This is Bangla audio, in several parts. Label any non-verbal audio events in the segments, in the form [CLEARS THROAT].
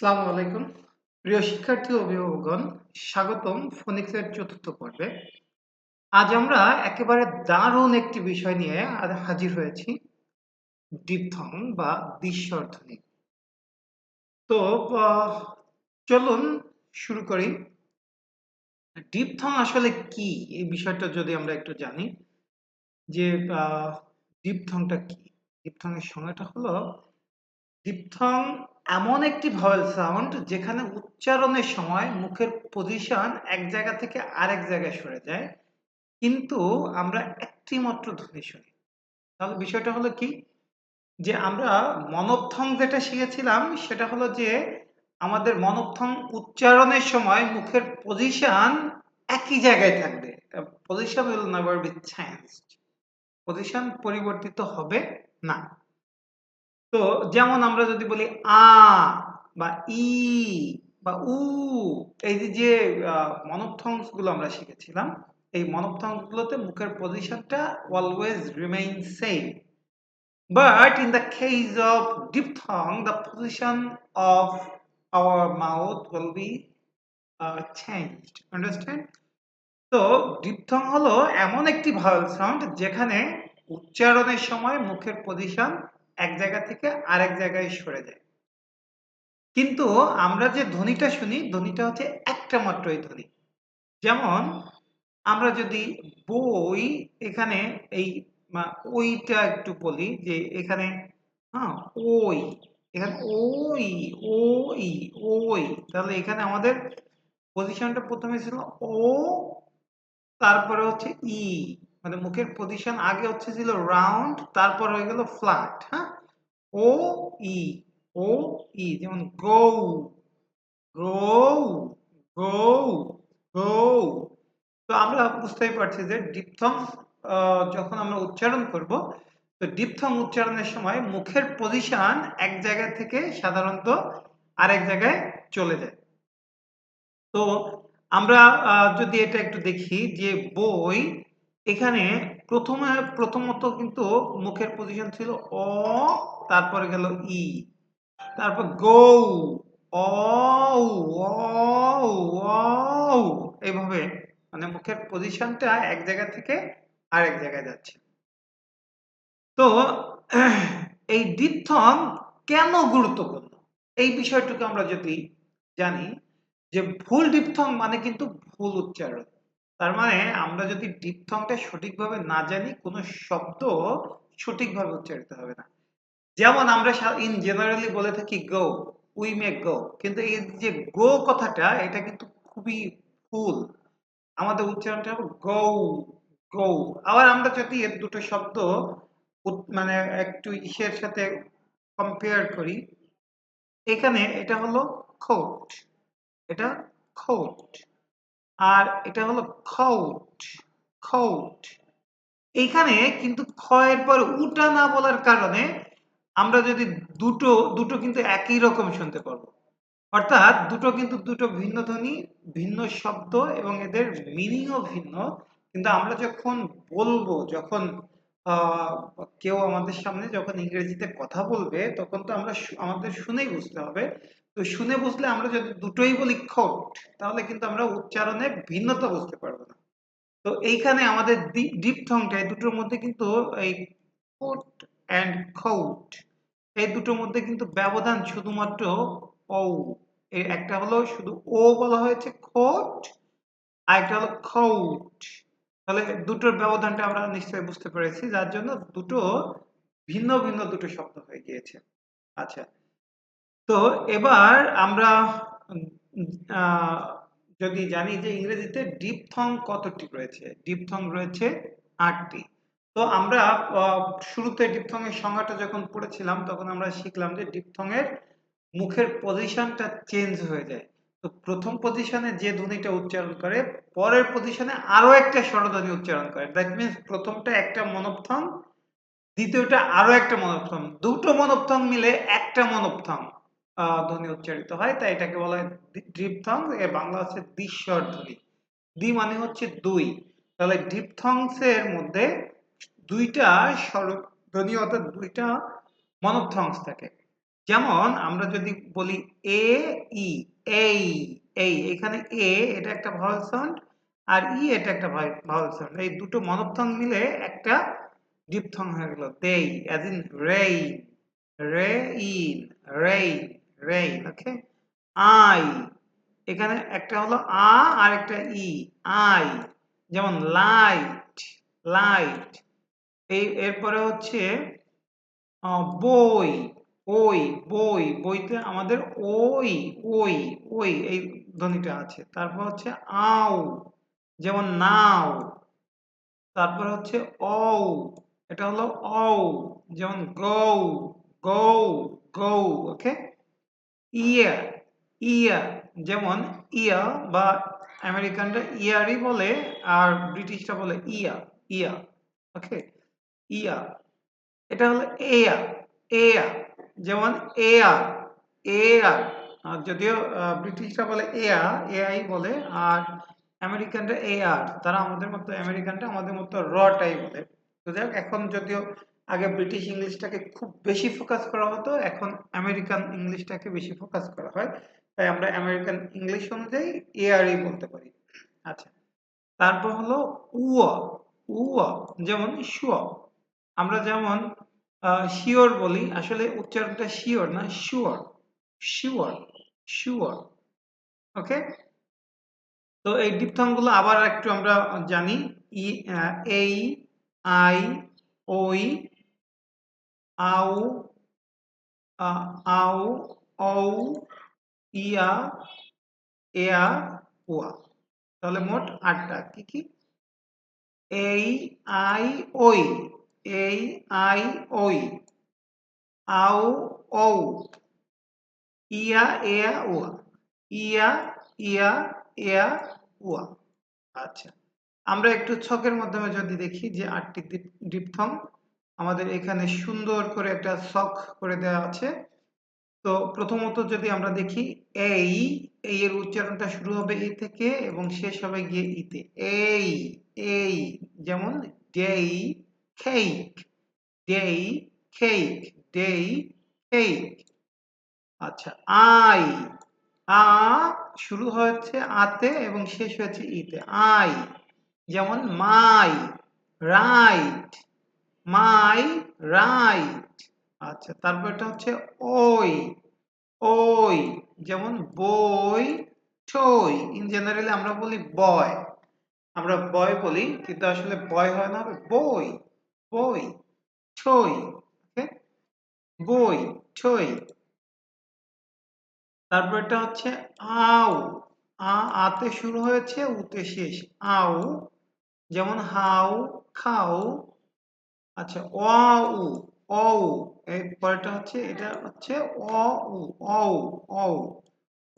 আসসালামু আলাইকুম। প্রিয় শিক্ষার্থী অভিভাবকগণ, স্বাগতম ফোনিক্সের চতুর্থ পর্বে। আজ আমরা একেবারে দারুণ একটি বিষয় নিয়ে হাজির হয়েছি, ডিপথং বা বিস্বর্ধনী তো চলুন শুরু করি। ডিপথং আসলে কি? এই বিষয়টা যদি আমরা একটু জানি, যে ডিপথংটা কি? ডিপথংয়ের সংজ্ঞাটা হলো, ডিপথং এমন একটি ভয়েল সাউন্ড যেখানে উচ্চারণের সময় মুখের পজিশন এক জায়গা থেকে আরেক জায়গায় সরে যায়। কিন্তু আমরা একটি মাত্র ধ্বনি শুনি। তাহলে বিষয়টা হলো কি? যে আমরা মনোপথং যেটা শিখেছিলাম, সেটা হলো যে আমাদের মনোপথং উচ্চারণের সময় মুখের পজিশন একই জায়গায় থাকবে। Position will never be changed position পরিবর্তিত হবে না। তো যেমন আমরা যদি বলি আ বা ই বা উ এই যে মনোপথংসগুলো আমরা শিখেছিলাম এই মনোপথংস গুলোতে মুখের পজিশনটা always remain same but in the case of the position of our mouth will be uh, changed. Understand? তো ডিপথং হলো এমন একটি ভাওয়েল সাউন্ড যেখানে উচ্চারণের সময় মুখের পজিশন এক জায়গা থেকে আরেক জায়গায় সরে যায়। কিন্তু আমরা যে ধ্বনিটা শুনি, ধ্বনিটা হচ্ছে একটা মাত্রই ধ্বনি। যেমন আমরা যদি বই এখানে এই ওইটা একটু বলি যে এখানে হ্যাঁ ওই, এখানে ওই ওই ওই, তাহলে এখানে আমাদের পজিশনটা প্রথমে ছিল ও, তারপরে হচ্ছে ই। মানে মুখের পজিশন আগে হচ্ছে ছিল রাউন্ড তারপর হয়ে গেল ফ্ল্যাট হ্যাঁ? ও ই ও ই যেমন গো গো গো গো তো আমরা বুঝতেই পারছি যে ডিপথং যখন আমরা উচ্চারণ করব, তো ডিপথং উচ্চারণের সময় মুখের পজিশন এক জায়গা থেকে সাধারণত আরেক জায়গায় চলে যায়। তো আমরা যদি এটা একটু দেখি যে বই এখানে প্রথমে, প্রথমত কিন্তু মুখের পজিশন ছিল অ, তারপরে গেল ই। তারপর গো এইভাবে মানে মুখের পজিশনটা এক জায়গা থেকে আরেক জায়গায় যাচ্ছে। তো [CLEARS THROAT] এই ডিপথং কেন গুরুত্বপূর্ণ? এই বিষয়টুকু আমরা যদি জানি যে ভুল ডিপথং মানে কিন্তু ভুল উচ্চারণ। তার মানে আমরা যদি ডিপথংটা সঠিকভাবে না জানি, কোনো শব্দ সঠিকভাবে উচ্চারিত হবে না। যেমন আমরা ইন জেনারেলি বলে থাকি গো উই মে গো কিন্তু এই যে গো কথাটা, এটা কিন্তু খুবই ভুল। আমাদের উচ্চারণটা হবে গৌ গৌ আবার আমরা যদি এর দুটো শব্দ মানে একটু ইসের সাথে কম্পেয়ার করি, এখানে এটা হলো খোট এটা খোট আর এটা হলো খৌট খৌট এইখানে কিন্তু খ এর পর উটা না বলার কারণে আমরা যদি দুটো দুটো কিন্তু একই রকম শুনতে পারব। অর্থাৎ দুটো কিন্তু দুটো ভিন্ন ধ্বনি, ভিন্ন শব্দ এবং এদের মিনিংও ভিন্ন। কিন্তু আমরা যখন বলব, যখন কেউ আমাদের সামনে যখন ইংরেজিতে কথা বলবে, তখন তো আমরা আমাদের শুনেই বুঝতে হবে তো শুনে বুঝলে আমরা যদি দুটোই বলি খোট, তাহলে কিন্তু আমরা উচ্চারণে ভিন্নতা বুঝতে পারব না। তো এইখানে আমাদের ডিপথংটা এই দুটোর মধ্যে কিন্তু এই কোট অ্যান্ড খৌট, এই দুটোর মধ্যে কিন্তু ব্যবধান শুধুমাত্র ও একটা হলো শুধু ও বলা হয়েছে খোট, আর একটা হলো খৌট। তাহলে দুটোর ব্যবধানটা আমরা নিশ্চয়ই বুঝতে পেরেছি, যার জন্য দুটো ভিন্ন ভিন্ন দুটো শব্দ হয়ে গিয়েছে। আচ্ছা তো এবার আমরা যদি জানি যে ইংরেজিতে ডিপথং কতটি রয়েছে? ডিপথং রয়েছে আটটি। তো আমরা শুরুতে ডিপথং এর সংজ্ঞাটা যখন পড়েছিলাম, তখন আমরা শিখলাম যে ডিপথং এর মুখের পজিশনটা চেঞ্জ হয়ে যায়। তো প্রথম পজিশনে যে ধ্বনিটা উচ্চারণ করে, পরের পজিশনে আরও একটা স্বরধ্বনি উচ্চারণ করে। দ্যাট মিনস প্রথমটা একটা মনোপথং, দ্বিতীয়টা আরও একটা মনোপথং। দুটো মনোপথং মিলে একটা মনোপথং। ধ্বনি উচ্চারিত হয়। তাই এটাকে বলা হয় ডিপথং এ বাংলা হচ্ছে দ্বিস্বর ধ্বনি। দ্বি মানে হচ্ছে দুই। তাহলে ডিপথংস এর মধ্যে দুইটা স্বর ধ্বনি অর্থাৎ দুইটা মনোপথংস থাকে। যেমন আমরা যদি বলি এ, ই, এই এই, এখানে এ, এটা একটা ভাওয়েল সাউন্ড আর ই, এটা একটা ভাওয়েল সাউন্ড এই দুটো মনোপথং মিলে একটা ডিপথং হয়ে গেল। Day as in rain ray in rain rain okay? I, এখানে একটা হলো আ, আর একটা ই, আই, যেমন লাইট লাইট। এই, এরপরে হচ্ছে বই, ওই, বই, বইতে আমাদের ওই ওই ওই, এই ধ্বনিটা আছে। তারপর হচ্ছে আও, যেমন নাও। তারপর হচ্ছে ও এটা হলো ও যেমন গৌ গৌ গৌ, ওকে? ইয়া ইয়া যেমন ইয়া বা আমেরিকানরা ইয়ারই বলে আর ব্রিটিশরা বলে ইয়া ইয়া ওকে ইয়া এটা হলো এয়া এয়া যেমন এয়ার এয়ার আর যদিও ব্রিটিশরা বলে এয়া এআই বলে আর আমেরিকানরা এয়ার তারা আমাদের মতো আমেরিকানরা আমাদের মতো র রটাই বলে। তো যাই হোক, এখন যদিও আগে ব্রিটিশ ইংলিশটাকে খুব বেশি ফোকাস করা হতো, এখন আমেরিকান ইংলিশটাকে বেশি ফোকাস করা হয়। তাই আমরা আমেরিকান ইংলিশ অনুযায়ী এয়ারই বলতে পারি। আচ্ছা তারপর হলো উয়া। উয়া যেমন শুয়া আমরা যেমন শিওর বলি, আসলে উচ্চারণটা শিওর না শিওর শিওর শিওর ওকে? তো এই ডিপথংগুলো আবার একটু আমরা জানি। ই এই, আই, ওই আউ আ- আউ ঔ ইয়া এয়া ওয়া তাহলে মোট আটটা, কি কি? এই, আই, ওই, এই, আই, ওই আউ ঔ, ইয়া, এয়া ওয়া ইয়া ইয়া, এয়া ওয়া আচ্ছা আমরা একটু ছকের মাধ্যমে যদি দেখি যে আটটি ডিপ- ডিপথং আমাদের এখানে সুন্দর করে একটা ছক করে দেওয়া আছে। তো প্রথমত যদি আমরা দেখি, এই এই এর উচ্চারণটা শুরু হবে এ থেকে এবং শেষ হবে গিয়ে ইতে। এই এই, যেমন ডেই কেক ডেই কেক ডেই কেক আচ্ছা আই, আ শুরু হয়েছে আতে এবং শেষ হয়েছে ইতে। আই, যেমন মাই, রাইট। মাই রাইট আচ্ছা তারপরটা হচ্ছে ওই ওই, যেমন বই টই ইন জেনারেলি আমরা বলি বয়। আমরা বয় বলি, কিন্তু আসলে বয় হয় না বই বই, ছই, ওকে? বই, ছই। তারপর এটা হচ্ছে আউ আ, আতে শুরু হয়েছে, উতে শেষ। আউ যেমন হাউ খাও আচ্ছা অ, উ অ, উ, এর পরেরটা হচ্ছে, এটা হচ্ছে অ, উ অ উ অ,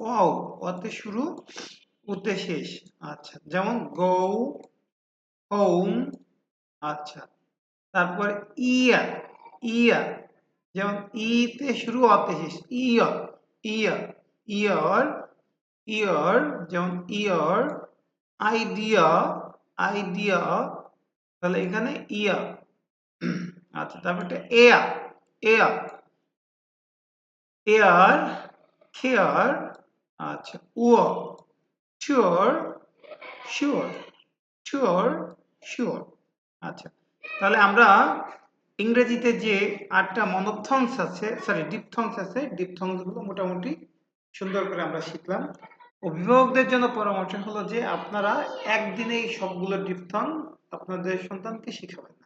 উ অতে শুরু, উতে শেষ। আচ্ছা যেমন গৌ হোম আচ্ছা তারপর ইয়া ইয়া, যেমন ইতে শুরু, অতে শেষ ইয়া ইয়া ইয়ার ইয়ার, যেমন ইয়ার, আইডিয়া আইডিয়া, তাহলে এখানে ইয়া আচ্ছা এয়া এয়া এয়ার খেয়ার আচ্ছা উয়া শিওর শিওর শিওর শিওর আচ্ছা তাহলে আমরা ইংরেজিতে যে আটটা মনোপথংস আছে সরি ডিপথংস আছে ডিপথংসগুলো মোটামুটি সুন্দর করে আমরা শিখলাম। অভিভাবকদের জন্য পরামর্শ হলো যে আপনারা একদিনেই সবগুলো ডিপথং আপনাদের সন্তানকে শিখাবেন।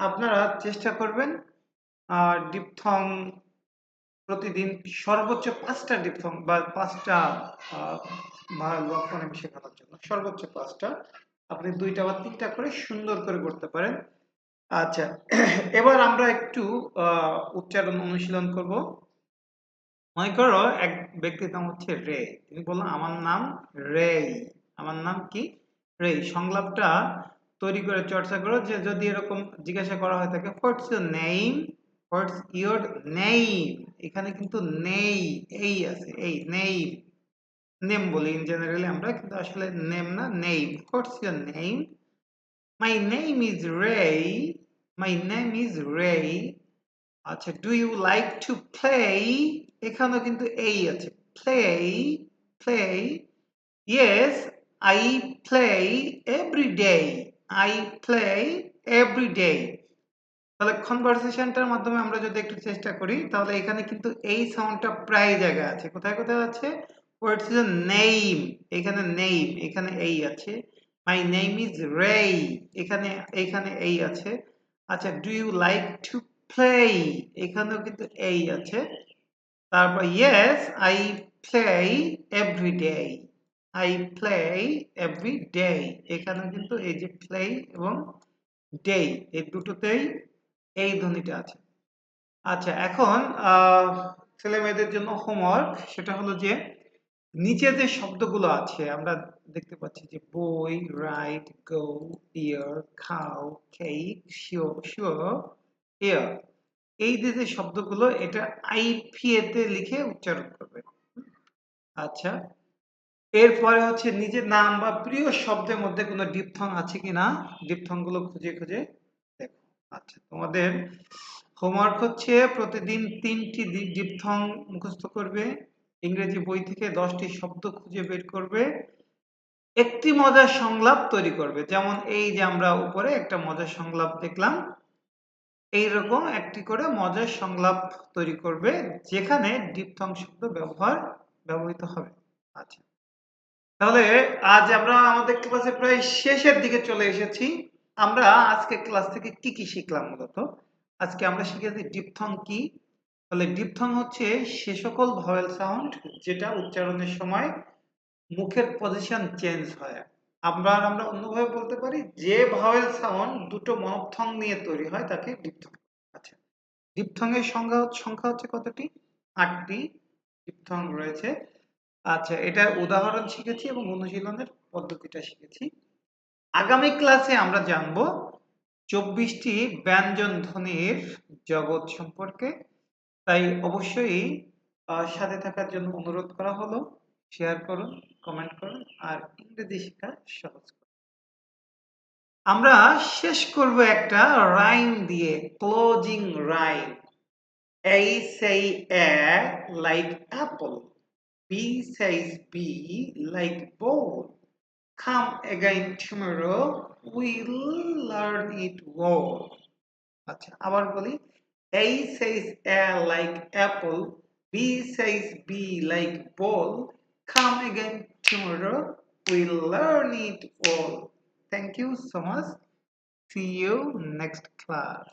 আপনারা চেষ্টা করবেন ডিপথং প্রতিদিন সর্বোচ্চ পাঁচটা ডিপথং বা পাঁচটা ফোনেম শেখানোর জন্য সর্বোচ্চ পাঁচটা। আপনি দুইটা বা তিনটা করে সুন্দর করে করতে পারেন। আচ্ছা [CLEARS THROAT] এবার আমরা একটু উচ্চারণ অনুশীলন করব। মনে করো এক ব্যক্তির নাম হচ্ছে রে। তিনি বললেন আমার নাম রে আমার নাম কি? রে সংলাপটা তৈরি করে চর্চা করো যে যদি এরকম জিজ্ঞাসা করা হয় থাকে what's your name what's your name এখানে কিন্তু নেই, এই আছে, এই নেই। নেম বলি ইন জেনারেলি আমরা, কিন্তু আসলে নেম না name what's your name my name is Ray my name is Ray আচ্ছা do you like to play এখানেও কিন্তু এই আছে play play yes I play every day I play every day তাহলে কনভারসেশনটার মাধ্যমে আমরা যদি একটু চেষ্টা করি, তাহলে এখানে কিন্তু এই সাউন্ডটা প্রায় জায়গায় আছে। কোথায় কোথায় আছে? ওয়ার্ডস ইজ নেম এখানে নেম এখানে এই আছে। মাই নেম ইজ রে এখানে এখানে এই আছে। আচ্ছা do you like to play এখানেও কিন্তু এই আছে। তারপর yes I play every day I play every day এখানে কিন্তু এই যে প্লে এবং ডে এই দুটোতেই এই ধ্বনিটা আছে। আচ্ছা এখন ছেলে মেয়েদের জন্য হোমওয়ার্ক সেটা হলো যে নিচে যে শব্দগুলো আছে, আমরা দেখতে পাচ্ছি যে বই রাইট গো ইয়ার খাও কেক শিওর শিওর ইয়ার এই যে যে শব্দগুলো, এটা আইপিএ তে লিখে উচ্চারণ করবে। আচ্ছা এরপরে হচ্ছে নিজের নাম বা প্রিয় শব্দের মধ্যে কোনো ডিপথং আছে কিনা? ডিপথংগুলো খুঁজে খুঁজে দেখো। আচ্ছা তোমাদের হোমওয়ার্ক হচ্ছে প্রতিদিন তিনটি ডিপথং মুখস্থ করবে, ইংরেজি বই থেকে দশটি শব্দ খুঁজে বের করবে, একটি মজার সংলাপ তৈরি করবে। যেমন এই যে আমরা উপরে একটা মজার সংলাপ দেখলাম, এইরকম একটি করে মজার সংলাপ তৈরি করবে, যেখানে ডিপথং শব্দ ব্যবহার ব্যবহৃত হবে। আচ্ছা তাহলে আজ আমরা আমাদের ক্লাসে প্রায় শেষের দিকে চলে এসেছি। আমরা আজকে ক্লাস থেকে কি কি শিখলাম মূলত? আজকে আমরা শিখেছি ডিপথং কি? তাহলে ডিপথং হচ্ছে সে সকল ভয়েল সাউন্ড যেটা উচ্চারণের সময় মুখের পজিশন চেঞ্জ হয়। আমরা আমরা অন্যভাবে বলতে পারি যে ভাওয়েল সাউন্ড দুটো মনপথং নিয়ে তৈরি হয় তাকে ডিপথং। আচ্ছা ডিপথং এর সংখ্যা সংখ্যা হচ্ছে কতটি? আটটি। ডিপথং রয়েছে আচ্ছা এটা উদাহরণ শিখেছি এবং অনুশীলনের পদ্ধতিটা শিখেছি। আগামী ক্লাসে আমরা জানব চব্বিশটি ব্যঞ্জন ধ্বনির জগৎ সম্পর্কে। তাই অবশ্যই সাথে থাকার জন্য অনুরোধ করা হলো। শেয়ার করুন, কমেন্ট করুন, আর ইংরেজি শেখা সহজ করুন। আমরা শেষ করব একটা রাইম দিয়ে ক্লোজিং রাইম এই say A like apple. B says B like ball. Come again tomorrow. We'll learn it all. আচ্ছা আবার বলি A says A like apple. B says B like ball. Come again tomorrow. We'll learn it all. Thank you so much. See you next class.